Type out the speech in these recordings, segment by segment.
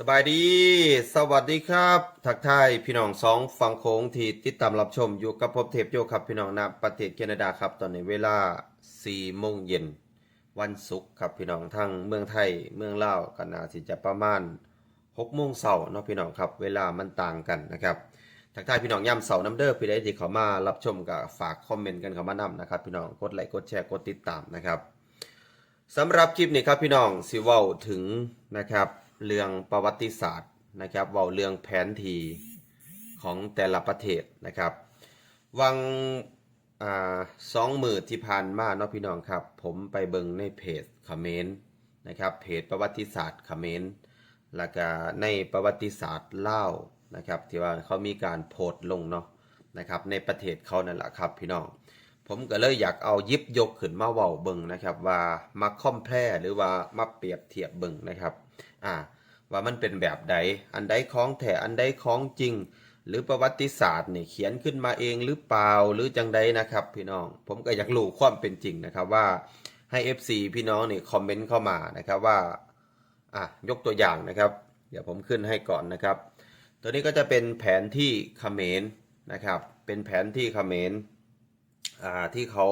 สบายดี สวัสดีครับ ทักทายพี่น้องสองฝั่งโค้งที่ติดตามรับชมอยู่กับผมเทพโยครับพี่น้องณประเทศแคนาดาครับ ตอนนี้เวลา4โมงเย็นวันศุกร์ครับพี่น้องทั้งเมืองไทยเมืองลาวก็น่าสิจะประมาณ6โมงเช้าเนาะพี่น้องครับ เวลามันต่างกันนะครับทักทายพี่น้องย่ำเสาร์น้ำเด้อพี่ได้ที่เขามารับชมกับฝากคอมเมนต์กันเข้ามานำนะครับ พี่น้องกดไลค์กดแชร์กดติดตามนะครับสำหรับคลิปนี้ครับพี่น้องสิเว้าถึงนะครับ เรื่องประวัติศาสตร์นะครับเว้าเรื่องแผนที่ของแต่ละประเทศนะครับ วังอ่าสองมือที่ผ่านมาเนาะพี่น้องครับ ผมไปเบิ่งในเพจเขมรนต์นะครับเพจประวัติศาสตร์คอมเขมรแล้วก็ในประวัติศาสตร์เล่านะครับที่ว่าเขามีการโพสต์ลงเนาะนะครับในประเทศเขานั่นแหละครับพี่น้อง ผมก็เลยอยากเอายิบยกขึ้นมาเว้าเบิ่งนะครับว่ามาค่อมแพร่หรือว่ามาเปรียบเทียบเบิ่งนะครับอ่า ว่ามันเป็นแบบใด อันใดของแท้อันใดของจริง หรือประวัติศาสตร์นี่เขียนขึ้นมาเองหรือเปล่าหรือจังใดนะครับ พี่น้อง ผมก็อยากรู้ความเป็นจริงนะครับว่าให้ FC พี่น้องนี่คอมเมนต์เข้ามานะครับว่าอะยกตัวอย่างนะครับ เดี๋ยวผมขึ้นให้ก่อนนะครับ ตัวนี้ก็จะเป็นแผนที่เขมรนะครับ เป็นแผนที่เขมรอ่าที่เขา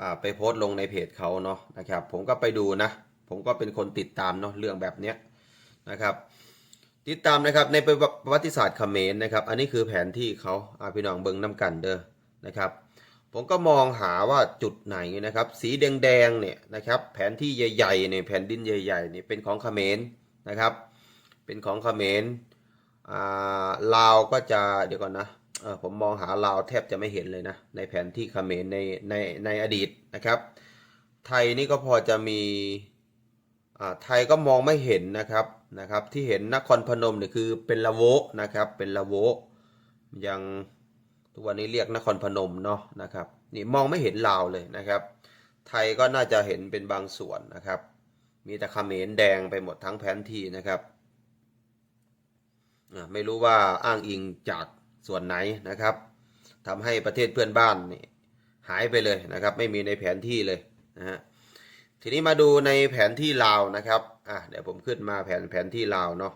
อ่าไปโพสต์ลงในเพจเขาเนาะนะครับ ผมก็ไปดูนะ ผมก็เป็นคนติดตามเนาะเรื่องแบบเนี้ย นะครับติดตามนะครับในประวัติศาสตร์เขมรนะครับ อันนี้คือแผนที่เขาอาพี่น้องเบิงน้ำกันเด้อนะครับ ผมก็มองหาว่าจุดไหนนะครับ สีแดงๆเนี่ยนะครับ แผนที่ใหญ่ๆเนี่ยแผ่นดินใหญ่ๆเนี่ยเป็นของเขมรนะครับ เป็นของเขมรอ่าลาวก็จะเดี๋ยวก่อนนะเออผมมองหาลาวแทบจะไม่เห็นเลยนะในแผนที่เขมรในในในอดีตนะครับ ไทยนี่ก็พอจะมี ไทยก็มองไม่เห็นนะครับนะครับที่เห็นนครพนมเนี่ยคือเป็นละโวนะครับเป็นละโวยังทุกวันนี้เรียกนครพนมเนาะนะครับนี่มองไม่เห็นลาวเลยนะครับ ไทยก็น่าจะเห็นเป็นบางส่วนนะครับ มีแต่เขมรแดงไปหมดทั้งแผนที่นะครับไม่รู้ว่าอ้างอิงจากส่วนไหนนะครับทำให้ประเทศเพื่อนบ้านนี่หายไปเลยนะครับ ไม่มีในแผนที่เลยนะฮะ ทีนี้มาดูในแผนที่ลาวนะครับอะเดี๋ยวผมขึ้นมาแผนแผนที่ลาวเนาะ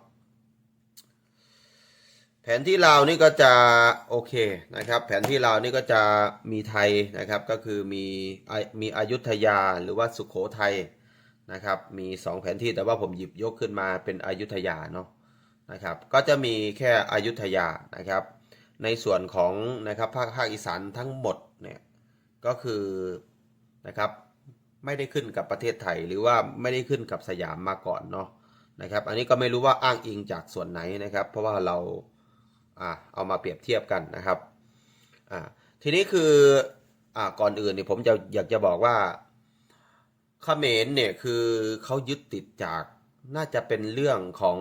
แผนที่ลาวนี่ก็จะโอเคนะครับ แผนที่ลาวนี่ก็จะมีไทยนะครับ ก็คือมีอ่ามีอยุธยาหรือว่าสุโขทัยนะครับ มีสองแผนที่แต่ว่าผมหยิบยกขึ้นมาเป็นอยุธยาเนาะนะครับ ก็จะมีแค่อยุธยานะครับ ในส่วนของนะครับภาคภาคอีสานทั้งหมดเนี่ยก็คือนะครับ ไม่ได้ขึ้นกับประเทศไทย หรือว่าไม่ได้ขึ้นกับสยามมาก่อนเนาะนะครับ อันนี้ก็ไม่รู้ว่าอ้างอิงจากส่วนไหนนะครับ เพราะว่าเราอ่าเอามาเปรียบเทียบกันนะครับอ่าทีนี้คืออ่าก่อนอื่นเนี่ยผมจะอยากจะบอกว่าเขมรเนี่ยคือเขายึดติดจากน่าจะเป็นเรื่องของ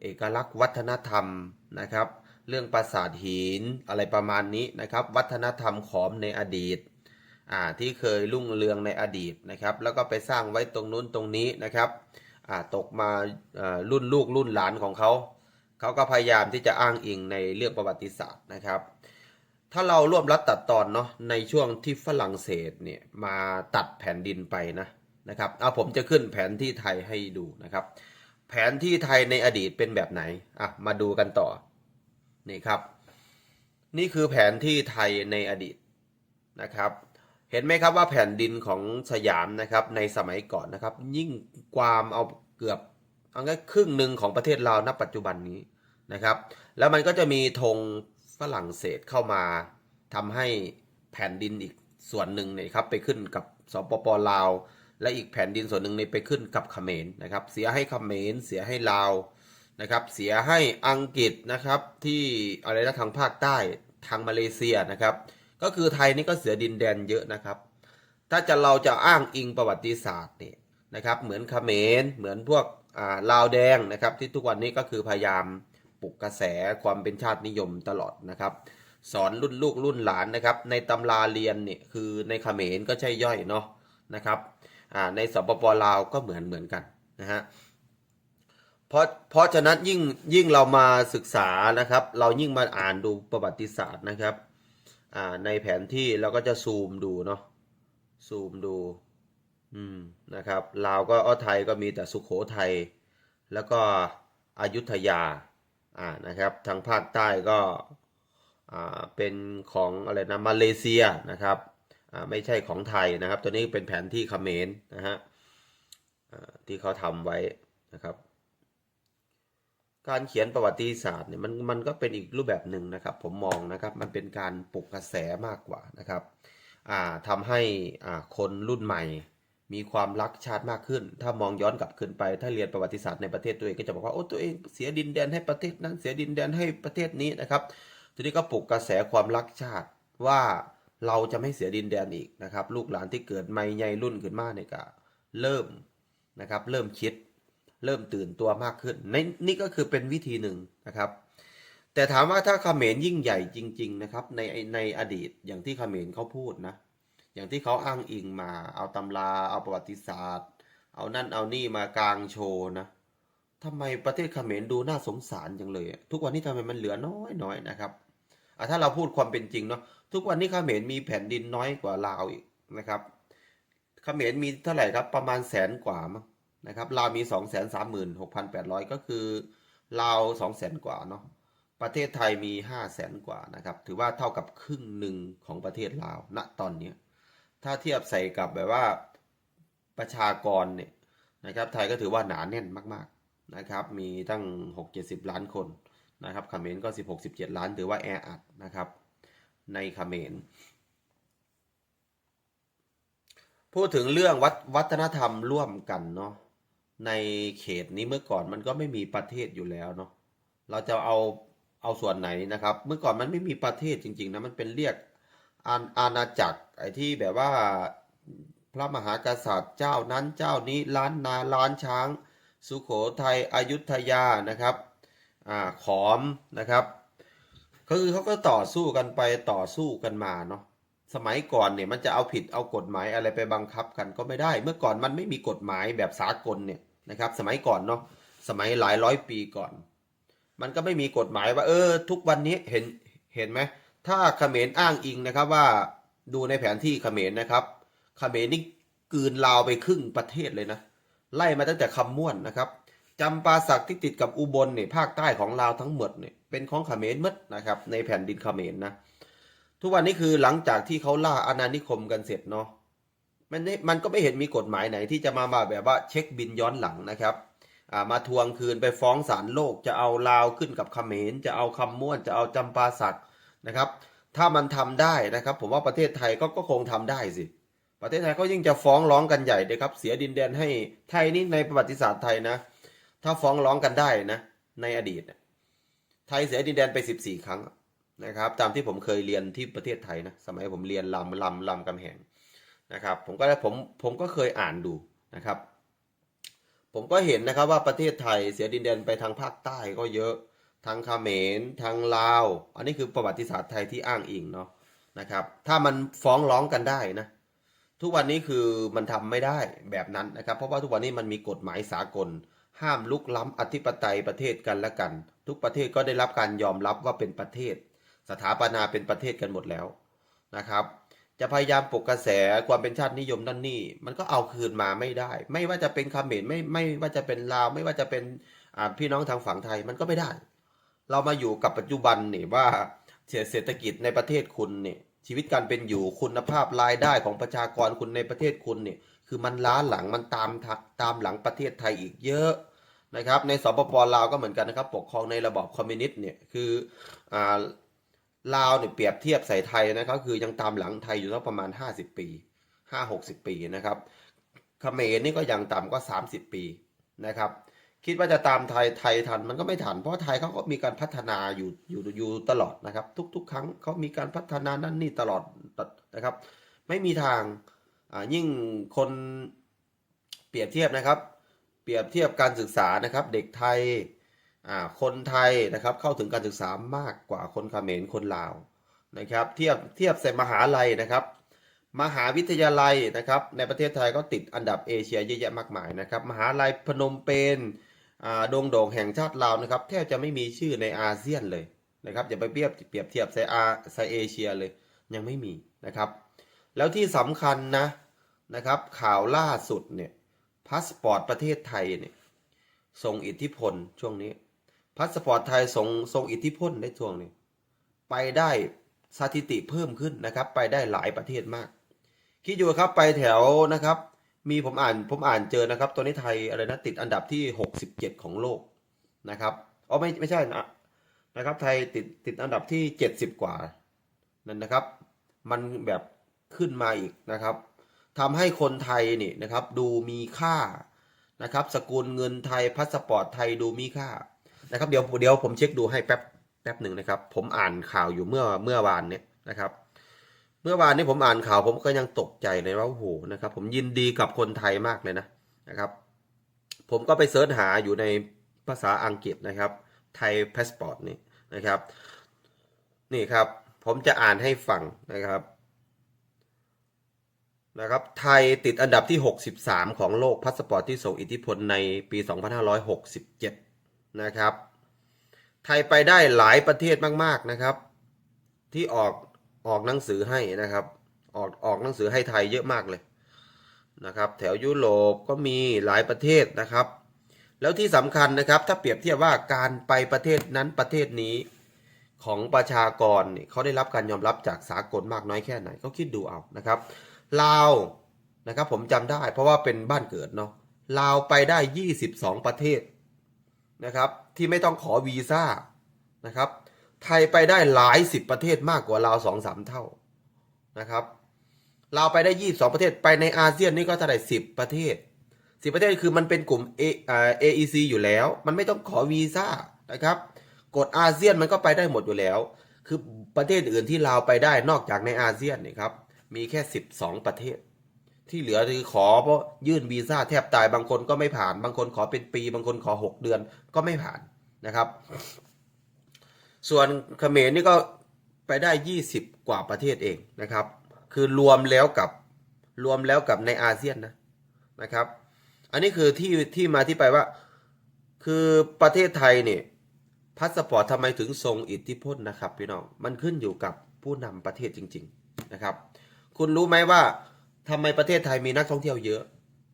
เอกลักษณ์วัฒนธรรมนะครับ เรื่องปราสาทหินอะไรประมาณนี้นะครับ วัฒนธรรมขอมในอดีต อ่าที่เคยรุ่งเรืองในอดีตนะครับ แล้วก็ไปสร้างไว้ตรงนู้นตรงนี้นะครับอ่าตกมาอ่ารุ่นลูกรุ่นหลานของเขาเขาก็พยายามที่จะอ้างอิงในเรื่องประวัติศาสตร์นะครับ ถ้าเราร่วมรัดตัดตอนเนาะในช่วงที่ฝรั่งเศสเนี่ยมาตัดแผ่นดินไปนะนะครับเอาผมจะขึ้นแผนที่ไทยให้ดูนะครับ แผนที่ไทยในอดีตเป็นแบบไหนอะมาดูกันต่อนี่ครับ นี่คือแผนที่ไทยในอดีตนะครับ เห็นไหมครับว่าแผ่นดินของสยามนะครับในสมัยก่อนนะครับ ยิ่งความเอาเกือบเอาง่ายครึ่งหนึ่งของประเทศลาวณปัจจุบันนี้นะครับ แล้วมันก็จะมีธงฝรั่งเศสเข้ามาทำให้แผ่นดินอีกส่วนหนึ่งเนี่ยครับไปขึ้นกับสปปลาว และอีกแผ่นดินส่วนหนึ่งในไปขึ้นกับเขมรนะครับ เสียให้เขมรเสียให้ลาวนะครับเสียให้อังกฤษนะครับที่อะไรนะทางภาคใต้ทางมาเลเซียนะครับ ก็คือไทยนี่ก็เสียดินแดนเยอะนะครับ ถ้าจะเราจะอ้างอิงประวัติศาสตร์เนี่ยนะครับ เหมือนเขมรเหมือนพวกาลาวแดงนะครับ ที่ทุกวันนี้ก็คือพยายามปลุกกระแสความเป็นชาตินิยมตลอดนะครับ สอนรุ่นลูกรุ่นหลานนะครับ ในตำราเรียนเนี่ยคือในเขมรก็ใช่ย่อยเนาะนะครับในสปปลาวก็เหมือนเหมือนกันนะฮะเพราะเพราะฉะนั้นยิ่งยิ่งเรามาศึกษานะครับ เรายิ่งมาอ่านดูประวัติศาสตร์นะครับ อ่าในแผนที่เราก็จะซูมดูเนาะซูมดูอืมนะครับลาวก็อ้อไทยก็มีแต่สุโขทัยแล้วก็อยุธยาอ่านะครับทางภาคใต้ก็อ่าเป็นของอะไรนะมาเลเซียนะครับอ่าไม่ใช่ของไทยนะครับ ตัวนี้เป็นแผนที่เขมรนะฮะที่เขาทำไว้นะครับ การเขียนประวัติศาสตร์เนี่ยมันมันก็เป็นอีกรูปแบบหนึ่งนะครับ ผมมองนะครับมันเป็นการปลุกกระแสมากกว่านะครับอ่าทำให้อ่าคนรุ่นใหม่ มีความรักชาติมากขึ้น ถ้ามองย้อนกลับขึ้นไป ถ้าเรียนประวัติศาสตร์ในประเทศตัวเองก็จะบอกว่าโอ้ตัวเองเสียดินแดนให้ประเทศนั้นเสียดินแดนให้ประเทศนี้นะครับทีนี้ก็ปลุกกระแสความรักชาติว่าเราจะไม่เสียดินแดนอีกนะครับ ลูกหลานที่เกิดใหม่ใหญ่รุ่นขึ้นมาเนี่ยก็เริ่มนะครับ เริ่มคิด เริ่มตื่นตัวมากขึ้นในนี่ก็คือเป็นวิธีหนึ่งนะครับ แต่ถามว่าถ้าเขมรยิ่งใหญ่จริง ๆ นะครับ ในในอดีตอย่างที่เขมรเขาพูดนะ อย่างที่เขาอ้างอิงมา เอาตำราเอาประวัติศาสตร์ เอานั่นเอานี่มากลางโชว์นะทำไมประเทศเขมรดูน่าสงสารจังเลย ทุกวันนี้ทำไมมันเหลือน้อยน้อยนะครับถ้าเราพูดความเป็นจริงเนาะทุกวันนี้เขมรมีแผ่นดินน้อยกว่าลาวอีกนะครับเขมรมีเท่าไหร่ครับประมาณแสนกว่ามั้ง นะครับลาวมีสองแสนสามหมื่นหกพันแปดร้อยก็คือลาวสองแสนกว่าเนาะประเทศไทยมีห้าแสนกว่านะครับ ถือว่าเท่ากับครึ่งหนึ่งของประเทศลาวณตอนนี้ถ้าเทียบใส่กับแบบว่าประชากรเนี่ยนะครับไทยก็ถือว่าหนาแน่นมากๆนะครับมีตั้งหกเจ็ดสิบล้านคนนะครับเขมรก็สิบหกสิบเจ็ดล้าน ถือว่าแออัดนะครับในเขมรพูดถึงเรื่องวัฒนธรรมร่วมกันเนาะ ในเขตนี้เมื่อก่อนมันก็ไม่มีประเทศอยู่แล้วเนาะเราจะเอาเอาส่วนไหนนะครับ เมื่อก่อนมันไม่มีประเทศจริง ๆ นะมันเป็นเรียกอาอาณาจักรไอ้ที่แบบว่าพระมหากษัตริย์เจ้านั้นเจ้านี้ล้านนาล้านช้าง สุโขทัยอยุธยานะครับอ่าขอมนะครับก็คือเขาก็ต่อสู้กันไปต่อสู้กันมาเนาะสมัยก่อนเนี่ยมันจะเอาผิดเอากฎหมายอะไรไปบังคับกันก็ไม่ได้ เมื่อก่อนมันไม่มีกฎหมายแบบสากลเนี่ย นะครับ สมัยก่อนเนาะสมัยหลายร้อยปีก่อน มันก็ไม่มีกฎหมายว่า เออ ทุกวันนี้เห็นเห็นไหมถ้าเขมรอ้างอิงนะครับว่าดูในแผนที่เขมรนะครับเขมรนี่กืนลาวไปครึ่งประเทศเลยนะ ไล่มาตั้งแต่คำม่วนนะครับจำปาสักที่ติดกับอุบลเนี่ยภาคใต้ของลาวทั้งหมดเนี่ยเป็นของเขมรมดนะครับ ในแผ่นดินเขมรนะ ทุกวันนี้คือหลังจากที่เขาล่าอาณานิคมกันเสร็จเนาะ มันม่มันก็ไม่เห็นมีกฎหมายไหนที่จะมามาแบบว่าเช็คบินย้อนหลังนะครับมาทวงคืนไปฟ้องศาลโลกจะเอาลาวขึ้นกับเขมรจะเอาคำม่วนจะเอาจำปาสักนะครับ ถ้ามันทำได้นะครับ ผมว่าประเทศไทยก็ก็คงทำได้สิ ประเทศไทยก็ยิ่งจะฟ้องร้องกันใหญ่เลยครับ เสียดินแดนให้ไทยนี่ในประวัติศาสตร์ไทยนะ ถ้าฟ้องร้องกันได้นะ ในอดีตไทยเสียดินแดนไป 14 ครั้งนะครับ ตามที่ผมเคยเรียนที่ประเทศไทยนะ สมัยผมเรียนลำลำลำกำแหง นะครับผมก็ได้ผมผมก็เคยอ่านดูนะครับ ผมก็เห็นนะครับว่าประเทศไทยเสียดินแดนไปทางภาคใต้ก็เยอะทางเขมรทางลาว อันนี้คือประวัติศาสตร์ไทยที่อ้างอิงเนาะนะครับ ถ้ามันฟ้องร้องกันได้นะทุกวันนี้คือมันทำไม่ได้แบบนั้นนะครับ เพราะว่าทุกวันนี้มันมีกฎหมายสากล ห้ามลุกล้ำอธิปไตยประเทศกันและกัน ทุกประเทศก็ได้รับการยอมรับว่าเป็นประเทศ สถาปนาเป็นประเทศกันหมดแล้วนะครับ จะพยายามปลุกกระแสความเป็นชาตินิยมนั่นนี่ มันก็เอาคืนมาไม่ได้ ไม่ว่าจะเป็นเมรไม่ไม่ว่าจะเป็นลาว ไม่ว่าจะเป็นพี่น้องทางฝั่งไทยมันก็ไม่ได้ เรามาอยู่กับปัจจุบันนี่ว่าเศรษฐกิจในประเทศคุณเนี่ยชีวิตการเป็นอยู่คุณภาพรายได้ของประชากรคุณในประเทศคุณเนี่ยคือมันล้าหลังมันตามทัตามหลังประเทศไทยอีกเยอะนะครับ ในสปปลาวก็เหมือนกันนะครับ ปกครองในระบอบคอมมิวนิสต์เนี่ยคืออ่า ลาวเนี่ยเปรียบเทียบใส่ไทยนะครับคือยังตามหลังไทยอยู่สักประมาณ 50 ปี 5 60 ปีนะครับเขมรนี่ก็ยังต่ำกว่า30 ปีนะครับ คิดว่าจะตามไทยไทยทันมันก็ไม่ทันเพราะไทยเขาก็มีการพัฒนาอยู่อยู่อยู่ตลอดนะครับ ทุก ๆ ครั้งเขามีการพัฒนานั่นนี่ตลอดนะครับ ไม่มีทางอ่ายิ่งคนเปรียบเทียบนะครับ เปรียบเทียบการศึกษานะครับ เด็กไทย คนไทยนะครับเข้าถึงการศึกษามากกว่าคนเขมรคนลาวนะครับ เทียบเทียบใส่มหาลัยนะครับ มหาวิทยาลัยนะครับ ในประเทศไทยก็ติดอันดับเอเชียเยอะแยะมากมายนะครับ มหาลัยพนมเปญดงโด่งแห่งชาติลาวนะครับแทบจะไม่มีชื่อในอาเซียนเลยนะครับอย่าไปเปรียบเปรียบเทียบใส่อาใส่เอเชียเลยยังไม่มีนะครับ แล้วที่สำคัญนะนะครับ ข่าวล่าสุดเนี่ยพาสปอร์ตประเทศไทยเนี่ยทรงอิทธิพลช่วงนี้ พาสปอร์ตไทยทรงทรงอิทธิพลในช่วงนี้ ไปได้สถิติเพิ่มขึ้นนะครับ ไปได้หลายประเทศมาก คิดอยู่ครับไปแถวนะครับ มีผมอ่านผมอ่านเจอนะครับ ตัวนี้ไทยอะไรนะติดอันดับที่ 67 ของโลกนะครับอ๋อไม่ไม่ใช่นะนะครับ ไทยติดติดอันดับที่ 70 กว่านั่นนะครับ มันแบบขึ้นมาอีกนะครับทำให้คนไทยนี่นะครับ ดูมีค่านะครับ สกุลเงินไทยพาสปอร์ตไทยดูมีค่า นะครับเดี๋ยวเดี๋ยวผมเช็คดูให้แป๊บแป๊บหนึ่งนะครับ ผมอ่านข่าวอยู่เมื่อเมื่อวานเนี่ยนะครับ เมื่อวานนี้ผมอ่านข่าวผมก็ยังตกใจเลยว่าโอ้โหนะครับ ผมยินดีกับคนไทยมากเลยนะนะครับ ผมก็ไปเสิร์ชหาอยู่ในภาษาอังกฤษนะครับไทยพาสปอร์ตนี่นะครับ นี่ครับ ผมจะอ่านให้ฟังนะครับนะครับไทยติดอันดับที่ 63 ของโลกพาสปอร์ตที่ส่งอิทธิพลในปี 2567 นะครับ ไทยไปได้หลายประเทศมากๆนะครับ ที่ออกออกหนังสือให้นะครับ ออกออกหนังสือให้ไทยเยอะมากเลยนะครับ แถวยุโรปก็มีหลายประเทศนะครับ แล้วที่สำคัญนะครับ ถ้าเปรียบเทียบว่าการไปประเทศนั้นประเทศนี้ของประชากรเขาได้รับการยอมรับจากสากลมากน้อยแค่ไหนก็คิดดูเอานะครับลาวนะครับผมจำได้เพราะว่าเป็นบ้านเกิดเนาะลาวไปได้ 22 ประเทศ นะครับที่ไม่ต้องขอวีซ่านะครับไทยไปได้หลายสิบประเทศมากกว่าลาวสองสามเท่านะครับลาวไปได้ยี่สองประเทศไปในอาเซียนนี่ก็เท่าไหร่สิบประเทศสิบประเทศคือมันเป็นกลุ่ม A อ่า AEC อยู่แล้ว มันไม่ต้องขอวีซ่านะครับกฎอาเซียนมันก็ไปได้หมดอยู่แล้ว คือประเทศอื่นที่ลาวไปได้นอกจากในอาเซียนนี่ครับมีแค่สิบสองประเทศ ที่เหลือคือขอเพราะยื่นวีซ่าแทบตายบางคนก็ไม่ผ่าน บางคนขอเป็นปี บางคนขอหกเดือนก็ไม่ผ่านนะครับ ส่วนเขมรนี่ก็ไปได้ 20 กว่าประเทศเองนะครับ คือรวมแล้วกับรวมแล้วกับในอาเซียนนะนะครับ อันนี้คือที่ที่มาที่ไปว่า คือประเทศไทยเนี่ยพาสปอร์ตทำไมถึงทรงอิทธิพลนะครับพี่น้องมันขึ้นอยู่กับผู้นำประเทศจริง ๆนะครับ คุณรู้ไหมว่า ทำไมประเทศไทยมีนักท่องเที่ยวเยอะ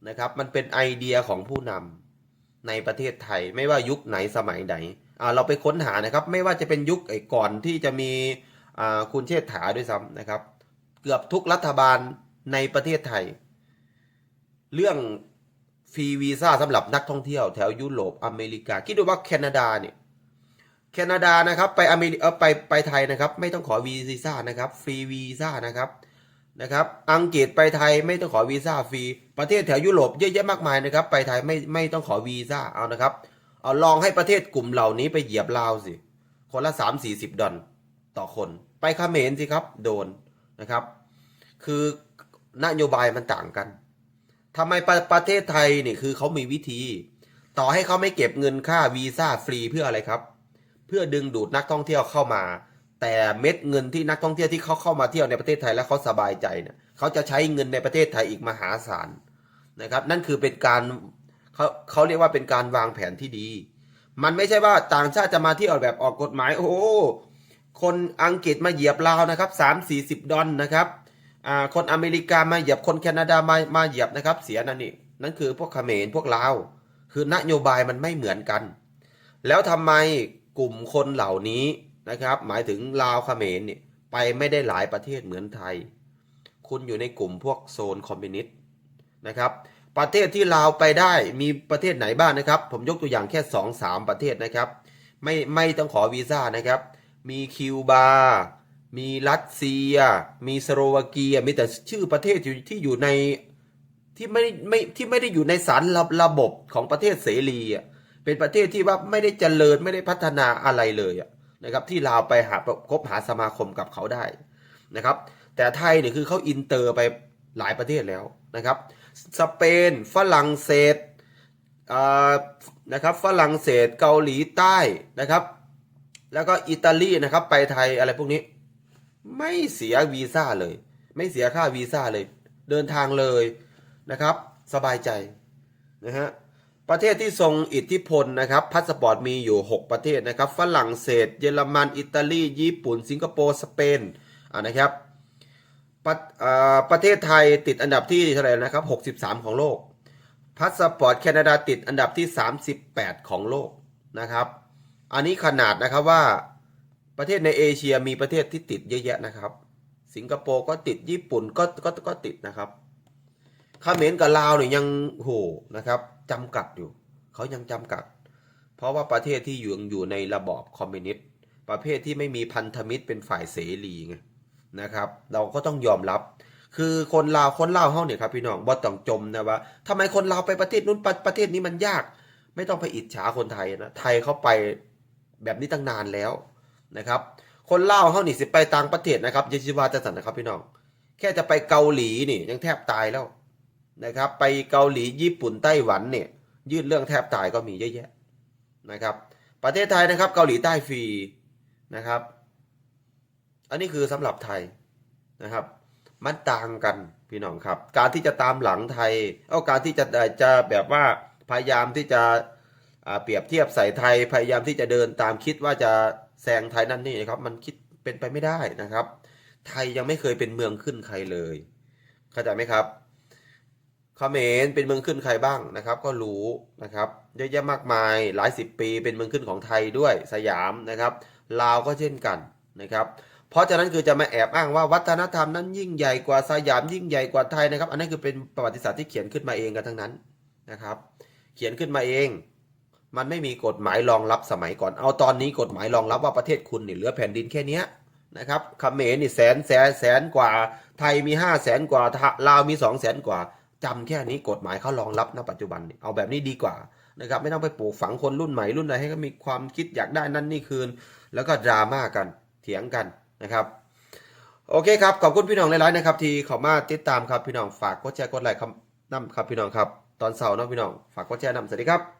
นะครับ มันเป็นไอเดียของผู้นำในประเทศไทยไม่ว่ายุคไหนสมัยไหนอ่าเราไปค้นหานะครับ ไม่ว่าจะเป็นยุคไอ้ก่อนที่จะมีอ่าคุณเชษฐาด้วยซ้ำนะครับ เกือบทุกรัฐบาลในประเทศไทย เรื่องฟรีวีซ่าสำหรับนักท่องเที่ยวแถวยุโรปอเมริกา คิดดูว่าแคนาดาเนี่ยแคนาดานะครับไปอเมริเออไปไปไทยนะครับ ไม่ต้องขอวีซ่านะครับฟรีวีซ่านะครับ นะครับ อังกฤษไปไทยไม่ต้องขอวีซ่าฟรี ประเทศแถวยุโรปเยอะแยะมากมายนะครับ ไปไทยไม่ไม่ต้องขอวีซ่าเอานะครับ เอาลองให้ประเทศกลุ่มเหล่านี้ไปเหยียบลาวสิ คนละสามสี่สิบดอลต่อคน ไปคาเมรสิครับ โดนนะครับ คือนโยบายมันต่างกันทำไมประประเทศไทยนี่คือเขามีวิธี ต่อให้เขาไม่เก็บเงินค่าวีซ่าฟรีเพื่ออะไรครับ เพื่อดึงดูดนักท่องเที่ยวเข้ามา แต่เม็ดเงินที่นักท่องเที่ยวที่เขาเข้ามาเที่ยวในประเทศไทยแล้วเขาสบายใจเนี่ยเขาจะใช้เงินในประเทศไทยอีกมหาศาลนะครับ นั่นคือเป็นการเขาเขาเรียกว่าเป็นการวางแผนที่ดี มันไม่ใช่ว่าต่างชาติจะมาเที่ยวแบบออกกฎหมายโอ้คนอังกฤษมาเหยียบลาวนะครับสามสี่สิบดอลนะครับอ่าคนอเมริกามาเหยียบคนแคนาดามามาเหยียบนะครับ เสียนั่นนี่นั่นคือพวกเขมรพวกลาวคือนโยบายมันไม่เหมือนกัน แล้วทำไมกลุ่มคนเหล่านี้ นะครับ หมายถึงลาวเขมรเนี่ยไปไม่ได้หลายประเทศเหมือนไทย คุณอยู่ในกลุ่มพวกโซนคอมมิวนิสต์นะครับ ประเทศที่ลาวไปได้มีประเทศไหนบ้างนะครับ ผมยกตัวอย่างแค่2อสามประเทศนะครับ ไม่ไม่ต้องขอวีซ่านะครับ มีคิวบา มีรัสเซีย มีสโลวาเกีย มีแต่ชื่อประเทศที่อยู่ในที่ไม่ไม่ที่ไม่ได้อยู่ในสารระระบบของประเทศเสรีอะเป็นประเทศที่ว่าไม่ได้เจริญไม่ได้พัฒนาอะไรเลยอะ นะครับที่ลาวไปหาคบหาสมาคมกับเขาได้นะครับ แต่ไทยเนี่ยคือเขาอินเตอร์ไปหลายประเทศแล้วนะครับ สเปนฝรั่งเศสนะครับฝรั่งเศสเกาหลีใต้นะครับ แล้วก็อิตาลีนะครับไปไทยอะไรพวกนี้ ไม่เสียวีซ่าเลย ไม่เสียค่าวีซ่าเลย เดินทางเลยนะครับ สบายใจนะฮะ ประเทศที่ทรงอิทธิพลนะครับพาสปอร์ตมีอยู่ 6 ประเทศนะครับ ฝรั่งเศส เยอรมัน อิตาลี ญี่ปุ่น สิงคโปร์ สเปนนะครับประประเทศไทยติดอันดับที่เท่าไหร่นะครับ 63 ของโลกพาสปอร์ตแคนาดาติดอันดับที่ 38 ของโลกนะครับ อันนี้ขนาดนะครับว่าประเทศในเอเชียมีประเทศที่ติดเยอะแยะนะครับ สิงคโปร์ก็ติดญี่ปุ่นก็ก็ก็ติดนะครับ เขมรกับลาวเนี่ยยังโหนะครับจำกัดอยู่ เขายังจำกัด เพราะว่าประเทศที่อยู่อยู่ในระบอบคอมมิวนิสต์ประเภทที่ไม่มีพันธมิตรเป็นฝ่ายเสรีไงนะครับ เราก็ต้องยอมรับ คือคนลาวคนลาวเฮาเนี่ยครับพี่น้องบ่ต้องจมนะว่าทำไมคนลาวไปประเทศนู้นประประเทศนี้มันยาก ไม่ต้องไปอิจฉาคนไทยนะไทยเขาไปแบบนี้ตั้งนานแล้วนะครับคนลาวเฮานี่สิไปต่างประเทศนะครับอยาชิวาจะสันนะครับพี่น้อง แค่จะไปเกาหลีนี่ยังแทบตายแล้ว นะครับ ไปเกาหลีญี่ปุ่นไต้หวันเนี่ยยื่นเรื่องแทบตายก็มีเยอะแยะนะครับ ประเทศไทยนะครับ เกาหลีใต้ฟรีนะครับ อันนี้คือสำหรับไทยนะครับ มันต่างกันพี่น้องครับ การที่จะตามหลังไทยเอาการที่จะจะแบบว่าพยายามที่จะเปรียบเทียบใส่ไทยพยายามที่จะเดินตามคิดว่าจะแซงไทยนั่นนี่นะครับ มันคิดเป็นไปไม่ได้นะครับ ไทยยังไม่เคยเป็นเมืองขึ้นใครเลย เข้าใจไหมครับ เขมรเป็นเมืองขึ้นใครบ้างนะครับ ก็รู้นะครับเยอะแยะมากมายหลายสิบปีเป็นเมืองขึ้นของไทยด้วยสยามนะครับลาวก็เช่นกันนะครับ เพราะฉะนั้นคือจะมาแอบอ้างว่าวัฒนธรรมนั้นยิ่งใหญ่กว่าสยามยิ่งใหญ่กว่าไทยนะครับ อันนั้คือเป็นประวัติศาสตร์ที่เขียนขึ้นมาเองกันทั้งนั้นนะครับ เขียนขึ้นมาเอง มันไม่มีกฎหมายรองรับสมัยก่อน เอาตอนนี้กฎหมายรองรับว่าประเทศคุณนี่เหลือแผ่นดินแค่นี้นะครับเขมรนี่แสนแสนแสนกว่า ไทยมีห้าแสนกว่าลาวมีสองแสนกว่า จำแค่นี้กฎหมายเขารองรับณปัจจุบันเอาแบบนี้ดีกว่านะครับไม่ต้องไปปลูกฝังคนรุ่นใหม่รุ่นใดให้เขามีความคิดอยากได้นั่นนี่คืน แล้วก็ดราม่ากันเถียงกันนะครับโอเคครับขอบคุณพี่น้องหลายๆนะครับที่เข้ามาติดตามครับพี่น้องฝากกดแชร์กดไลค์คำนั่มครับพี่น้องครับตอนเสาร์นะพี่น้องฝากกดแชร์นำสวัสดีครับ